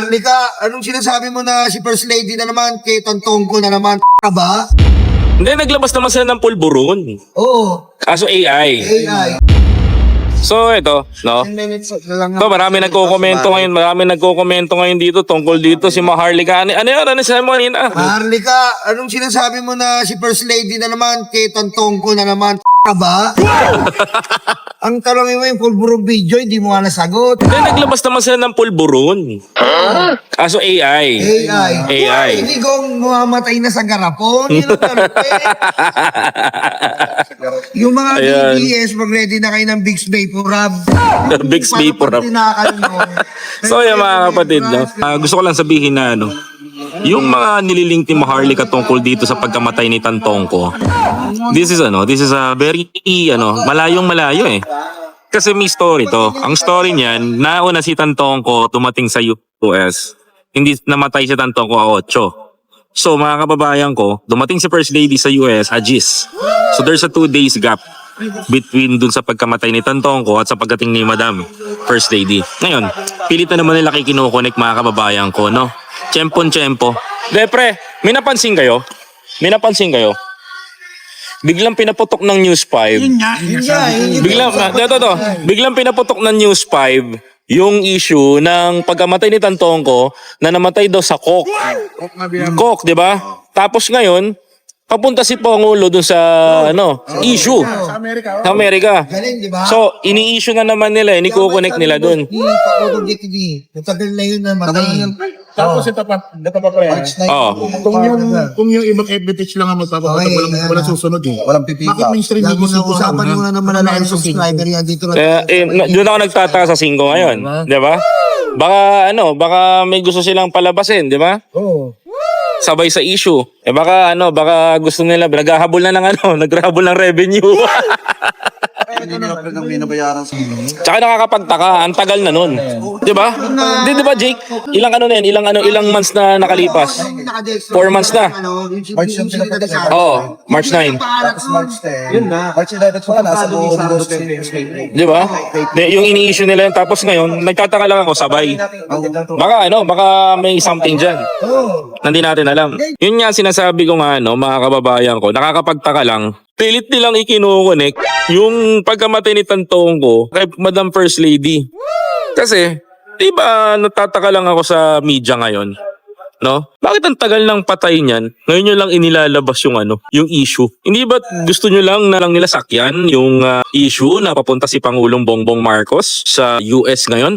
Harlika, anong sinasabi mo na si First Lady na naman, kay Tontongko na naman, ka ba? Hindi, naglabas naman sila ng pulburon. Oo, Kaso AI. AI. So, ito, no? 10 minutes na lang. So, marami nagko-komento ngayon, marami nagko-komento ngayon dito tungkol dito si Maharlika. Ano, ano yun? Ano sabi mo kanina? Harlika, anong sinasabi mo na si First Lady na naman, kay Tontongko na naman, ka ba? Ang tanongin mo yung pulburo video, hindi mo nga nasagot. Hindi, naglabas naman sila ng pulburon. Kaso AI. AI. AI. Hindi kong mamamatay na sa garapon. Yun ang eh. Yung mga Ayan. BBS, mag-ready na kayo ng Big Vapor Rub. Big Vapor Rub. So, yung mga kapatid, no? Ah, gusto ko lang sabihin na, ano, yung mga nililink ni Maharlika tungkol dito sa pagkamatay ni Tantongko, this is, ano, this is a very, ano, malayong malayo eh. Kasi may story to. Ang story niyan, nauna si Tantongko tumating sa US. Hindi namatay si Tantongko a 8. So mga kababayan ko, dumating si First Lady sa US, Hajis. So there's a two days gap between dun sa pagkamatay ni Tantongko at sa pagdating ni Madam First Lady. Ngayon, pilit na naman nila kikinukonek mga kababayan ko, no? Tiyempon-tiyempo. Depre, may napansin kayo? May napansin kayo? Biglang pinaputok ng News 5 Yun nga, yun nga. Biglang, na, to. Biglang pinaputok ng News 5 yung issue ng pagkamatay ni Tantongko na namatay daw sa coke. Coke, di ba? Tapos ngayon, papunta si Pangulo dun sa ano, issue. Sa Amerika, Sa Amerika. Galing, di ba? So, ini-issue na naman nila, eh, ni-connect nila dun. Ni Paolo JTD. Natagal na yun na matay. Tapos ito pa, ito pa pa yan. March 9. Oo. Kung yung, kung yung ibang evidence lang ang magpapapatak, Okay, walang, walang na. susunod eh. Walang pipick Bakit mainstream Lagi media na usapan mo na naman na subscriber yan dito lang. Kaya, eh, na- doon ako nagtataka sa singko ngayon. Di ba? Baka, ano, baka may gusto silang palabasin, di ba? Oo. Sabay sa issue. Eh baka ano, baka gusto nila naghahabol na ng ano, naghahabol ng revenue. Hindi nang binabayaran sa Tsaka nakakapagtaka, ang tagal na nun. 'Di ba? Di, di ba Jake? Ilang ano na yan, ilang ano, ilang months na nakalipas. Four months na. March yung. Oo, March 9. Tapos March 10. Yun na. March 11 pa ka, nasa buong dos Di ba? Di, yung ini-issue nila yun, tapos ngayon, nagtataka lang ako sabay. Baka ano, baka may something dyan. na Hindi natin alam. Yun nga sinasabi ko nga ano, mga kababayan ko, nakakapagtaka lang. Pilit nilang ikinukonek yung pagkamatay ni Tantongko kay Madam First Lady. Kasi, di ba natataka lang ako sa media ngayon? No? Bakit ang tagal ng patay niyan? Ngayon nyo lang inilalabas yung ano, yung issue. Hindi ba gusto nyo lang na lang nila sakyan yung ah, issue na papunta si Pangulong Bongbong Marcos sa US ngayon?